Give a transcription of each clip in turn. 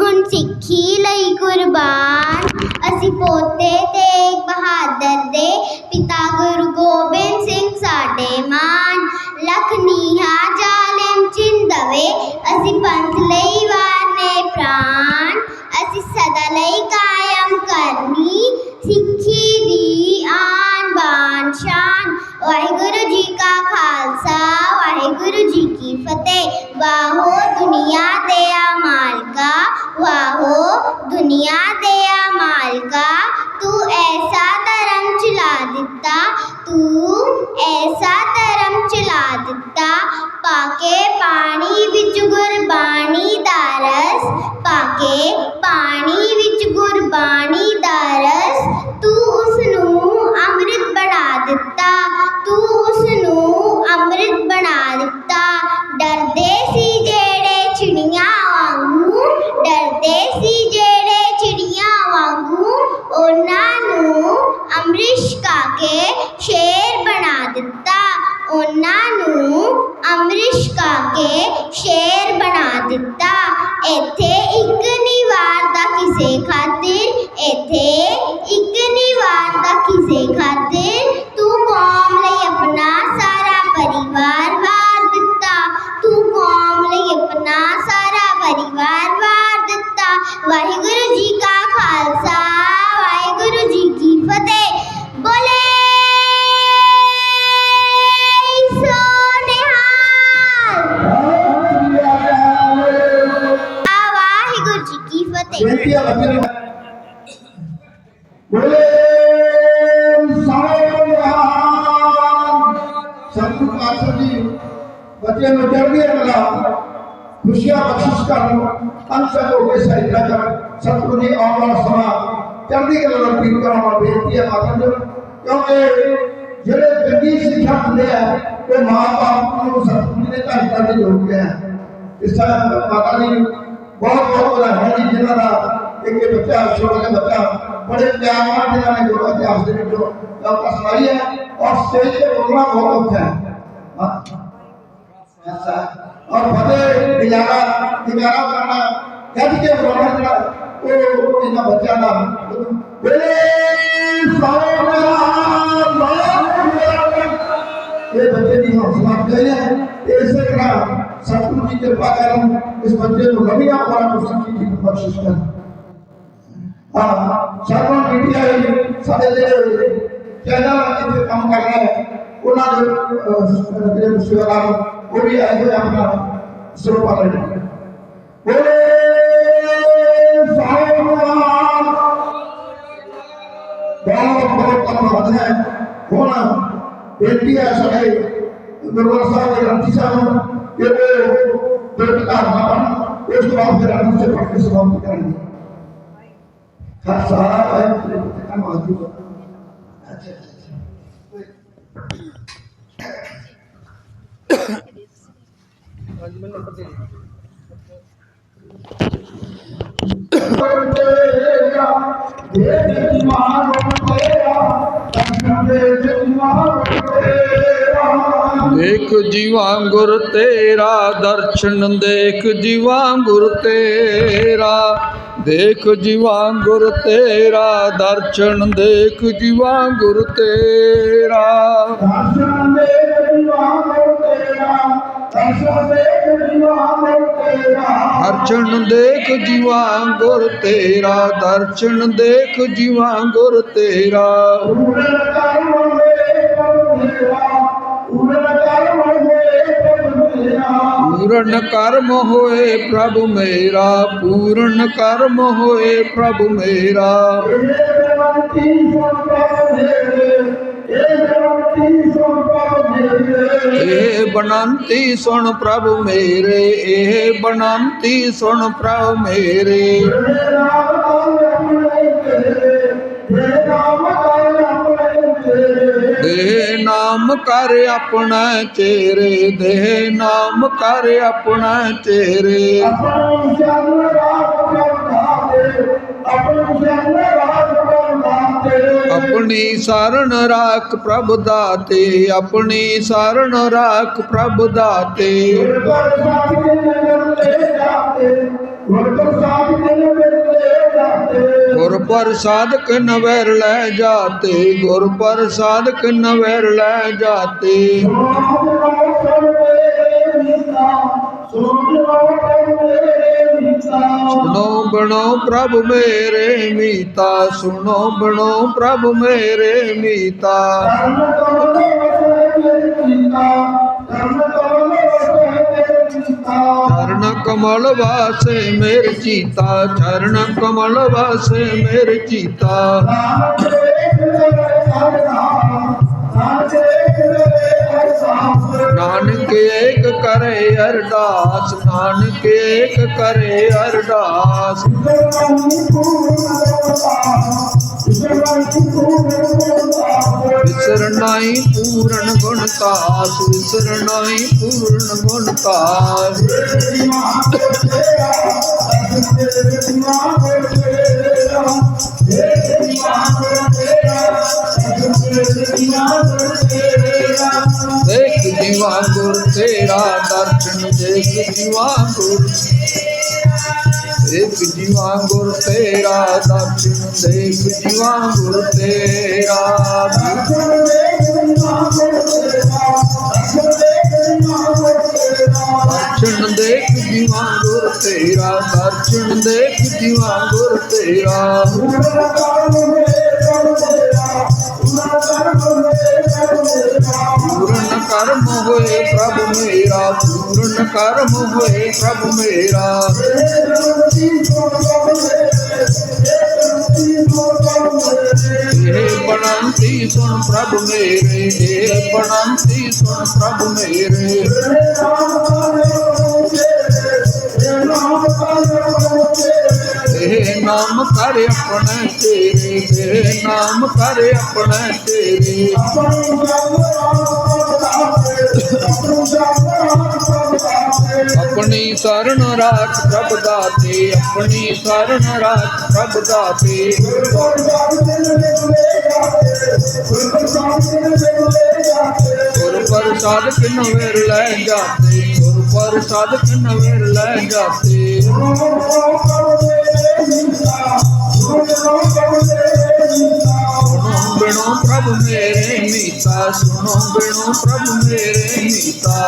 ਹੁਣ ਸਿੱਖੀ ਲਈ ਕੁਰਬਾਨ। ਅਸੀਂ ਪੋਤੇ ਤੇਗ ਬਹਾਦਰ ਦੇ ਪਿਤਾ ਗੁਰੂ ਗੋਬਿੰਦ ਸਿੰਘ ਸਾਡੇ ਮਾਨ। ਲਖ ਨੀਹਾ ਜਾਲਿਮ ਚਿੰਦਵੇ ਅਸੀਂ ਪੰਥ ਲਈ ਵਾ ہو دنیا دیا مال کا، تو ایسا ترنگ چلا دیتا تو ایسا ترنگ چلا دیتا پاکے پانی وچ قربانی دارس، پاکے پانی وچ 给谁 ਪਾਤਸ਼ਾਹ ਜੀ ਬੱਚੇ ਨੂੰ ਚੜ੍ਹਦੀ ਕਲਾ ਖੁਸ਼ੀਆਂ ਬਖਸ਼ਿਸ਼ ਕਰਨ ਅੰਸ਼ਕ ਹੋ ਕੇ ਸਹਿਜਾ ਕਰ ਸਤਿਗੁਰੂ ਜੀ ਆਉਣ ਵਾਲਾ ਸਮਾਂ ਚੜ੍ਹਦੀ ਕਲਾ ਨੂੰ ਪੀਰ ਕਰਾਉਣਾ ਬੇਨਤੀ ਹੈ ਮਾਤਾ ਜੀ ਕਿਉਂਕਿ ਜਿਹੜੇ ਚੰਗੀ ਸਿੱਖਿਆ ਹੁੰਦੇ ਆ ਉਹ ਮਾਂ ਬਾਪ ਨੂੰ ਸਤਿਗੁਰੂ ਜੀ ਦੇ ਘਰ ਤੱਕ ਜੋੜਦੇ ਆ ਇਸ ਤਰ੍ਹਾਂ ਮਾਤਾ ਜੀ ਨੂੰ ਬਹੁਤ ਬਹੁਤ ਵਧਾਈਆਂ ਜੀ ਜਿਨ੍ਹਾਂ ਦਾ ਇੱਕ ਇੱਕ ਬੱਚਾ ਛੋਟਾ ਜਿਹਾ ਬੱਚਾ ਬੜੇ ਪਿਆਰ ਨਾਲ ਜਿਨ੍ਹਾਂ ਨੇ ਗੁਰੂ ਇਤਿਹਾਸ ਦੇ ਵਿੱਚੋਂ ਗੱਲ ਸੁਣਾਈ ਹੈ ਔਰ ਸਟੇਜ ਤੇ ਬੋਲਣਾ ਬਹੁਤ ਔਖਾ ਹੈ اور فتح علاقہ تمہارا بنانا گد کے بنانا جڑا وہ انہاں بچیاں دا بچے کی کرپا اس بچے کو کبھی آپ کی بخشش کریں ہاں سرون بیٹی آئی سارے جڑے کام کر رہا ہے۔ ਉਹਨਾਂ ਦੇ ਅਹ, ਜਿਹੜੇ ਮੁਸ਼ਕਿਲਾਂ ਉਹ ਵੀ ਆਏ ਹੋਏ ਆਪਣਾ ਸਰੂਪ ਲੈ ਰਹੇ ਬੋਲੇ ਸਾਹਿਬ ਬਹੁਤ ਬਹੁਤ ਧੰਨਵਾਦ ਹੈ ਹੁਣ ਬੇਨਤੀ ਹੈ ਸਾਡੇ ਗੁਰਦੁਆਰਾ ਸਾਹਿਬ ਦੇ ਗ੍ਰੰਥੀ ਸਾਹਿਬ ਨੂੰ ਕਿ ਉਹ ਬਿਰਤ ਧਾਰਨਾ ਪੜ੍ਹਨ ਉਸ ਤੋਂ ਬਾਅਦ ਫਿਰ ਅਨੰਦ ਸੇ ਪੜ੍ਹ ਕੇ ਸਮਾਪਤ ਕਰਨਗੇ ਖਾਲਸਾ ਵਾਹਿਗੁਰੂ ਜੀ ਕੀ ਧੰਨਵਾਦ ਜੀ ਦੇਖ ਜੀਵਾ ਗੁਰ ਤੇਰਾ ਦਰਸ਼ਨ ਦੇਖ ਜੀਵਾ ਗੁਰ ਤੇਰਾ ਦੇਖ ਜੀਵਾ ਗੁਰ ਤੇਰਾ ਦਰਸ਼ਨ ਦੇਖ ਜੀਵਾ ਗੁਰ ਤੇਰਾ। ਦਰਸ਼ਨ ਦੇ ਜੀਵਾਨ ਤੇਰਾ ਦਰਸ਼ਨ ਦੇ ਜੀਵਾਨ ਤੇਰਾ। ਦਰਸ਼ਨ ਦੇਖ ਜੀਵਾ ਗੁਰ ਤੇਰਾ ਦਰਸ਼ਨ ਦੇਖ ਜੀਵਾ ਗੁਰ ਤੇਰਾ। ਹੋਏ ਪ੍ਰਭੂ ਮੇਰਾ ਪੂਰਨ ਕਰਮ ਹੋਏ ਪ੍ਰਭੂ ਮੇਰਾ ਪੂਰਨ ਕਰਮ ਹੋਏ ਪ੍ਰਭ ਮੇਰਾ, ਪੂਰਨ ਕਰਮ ਹੋਏ ਪ੍ਰਭ ਮੇਰਾ। ਇਹ ਬੇਨਤੀ ਸੁਣ ਪ੍ਰਭ ਮੇਰੇ, ਇਹ ਬੇਨਤੀ ਸੁਣ ਪ੍ਰਭ ਮੇਰੇ। ਇਹ ਬਨੰਤੀ ਨਾਮ ਕਰ ਆਪਣਾ ਚੇਰੇ ਦੇ, ਨਾਮ ਕਰ ਆਪਣਾ ਚੇਰੇ। ਆਪਣੀ ਜਨ ਰਾਤ ਕਰਨਾ ਦੇ ਆਪਣੀ ਜਨ ਰਾਤ ਕਰਨਾ ਦੇ ਆਪਣੀ ਸਰਣ ਰਾਖ ਪ੍ਰਭ ਦਾਤੇ। ਆਪਣੀ ਸਰਣ ਰਾਖ ਪ੍ਰਭ ਦਾਤੇ ਗੁਰਦਰ ਦੇ ਨਗਰ ਲੈ ਜਾਤੇ ਗੁਰਦਰ ਸਾਹਿਬ ਪ੍ਰਸਾਦਿਕ ਨਵੈਰ ਲੈ ਜਾਤੇ ਗੁਰ ਪ੍ਰਸਾਦਿਕ ਨਵੈਰ ਲੈ ਜਾਤੇ ਸੁਣੋ ਬਣੋ ਪ੍ਰਭ ਮੇਰੇ ਮੀਤਾ ਸੁਣੋ ਬਣੋ ਪ੍ਰਭ ਮੇਰੇ ਮੀਤਾ ਚਰਨ ਕਮਲ ਵਾਸੇ ਮੇਰ کمل پاس میری چیتا چرن کمل باس میر چیتا ਨਾਨਕ ਏਕ ਕਰੇ ਅਰਦਾਸ, ਨਾਨਕ ਏਕ ਕਰੇ ਅਰਦਾਸ। ਵਿਸਰਨਾਈ ਪੂਰਨ ਗੁਣ ਤਾਸ ਵਿਸਰਨਾਈ ਪੂਰਨ ਗੁਣ ਤਾਸ ਜੀਵਾ ਗੁਰ ਤੇਰਾ ਦਰਸ਼ਨ ਦੇਖ ਜੀਵਾ ਗੁਰ ਦੇਖ ਜੀਵਾ ਗੁਰ ਤੇਰਾ ਦਰਸ਼ਨ ਦੇਖ ਜੀਵਾ ਗੁਰ ਤੇਰਾ ਦਰਸ਼ਨ ਦੇਖ ਜੀਵਾ ਗੁਰ ਤੇਰਾ ਦਰਸ਼ਨ ਦੇਖ ਜੀਵਾ ਗੁਰ ਤੇਰਾ پورن کرم ہوئے پرھ میرا پورن کرم ہوئے پربھ میرا ہے بنانتی سن پربھ میرے ہے بنانتی سن پربھ میرے ਨਾਮ ਕਰ ਆਪਣਾ ਤੇਰੇ ਇਹ ਨਾਮ ਕਰ ਆਪਣਾ ਤੇਰੇ। ਆਪਣੀ ਸ਼ਰਨ ਰਾਖ ਪ੍ਰਭ ਦਾਤੇ, ਆਪਣੀ ਸ਼ਰਨ ਰਾਖ ਪ੍ਰਭ ਦਾਤੇ। ਗੁਰ ਪ੍ਰਸਾਦ ਕਿਨ ਵੇਰ ਲੈ ਜਾਤੇ ਗੁਰ ਪ੍ਰਸਾਦ ਕਿਨ ਵੇਰ ਲੈ ਜਾਤੇ। बेणो प्रभु मेरे मीता सुनो बेणो प्रभु मेरे मीता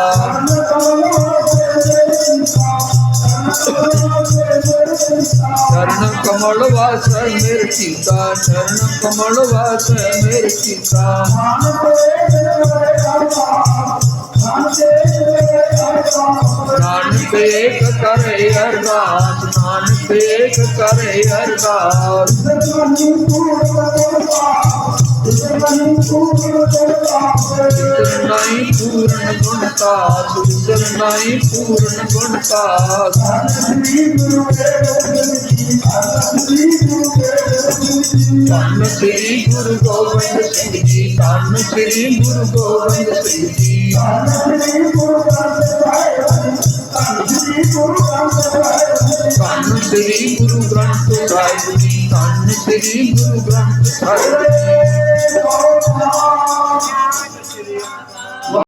चरण कमल वास मेरे सीता चरण कमल वास मेरे सीता नानक एक करे अरदास नानक एक करे अरदास ਅਰਦਾਸ ਵਿਸਰਨਾਈ ਪੂਰਨ ਗੁਣਤਾਸ ਵਿਸਰਨਾਈ ਪੂਰਨ ਗੁਣਤਾਸ ਧੰਨ ਸ੍ਰੀ ਗੁਰੂ ਗੋਬਿੰਦ ਸਿੰਘ ਜੀ ਧੰਨ ਸ੍ਰੀ ਗੁਰੂ ਗੋਬਿੰਦ ਸਿੰਘ ਜੀ ਧੰਨ ਸ੍ਰੀ ਗੁਰੂ ਗ੍ਰੰਥ ਸਾਹਿਬ ਜੀ ਧੰਨ ਸ੍ਰੀ ਗੁਰੂ ਗ੍ਰੰਥ ਸਾਹਿਬ ਜੀ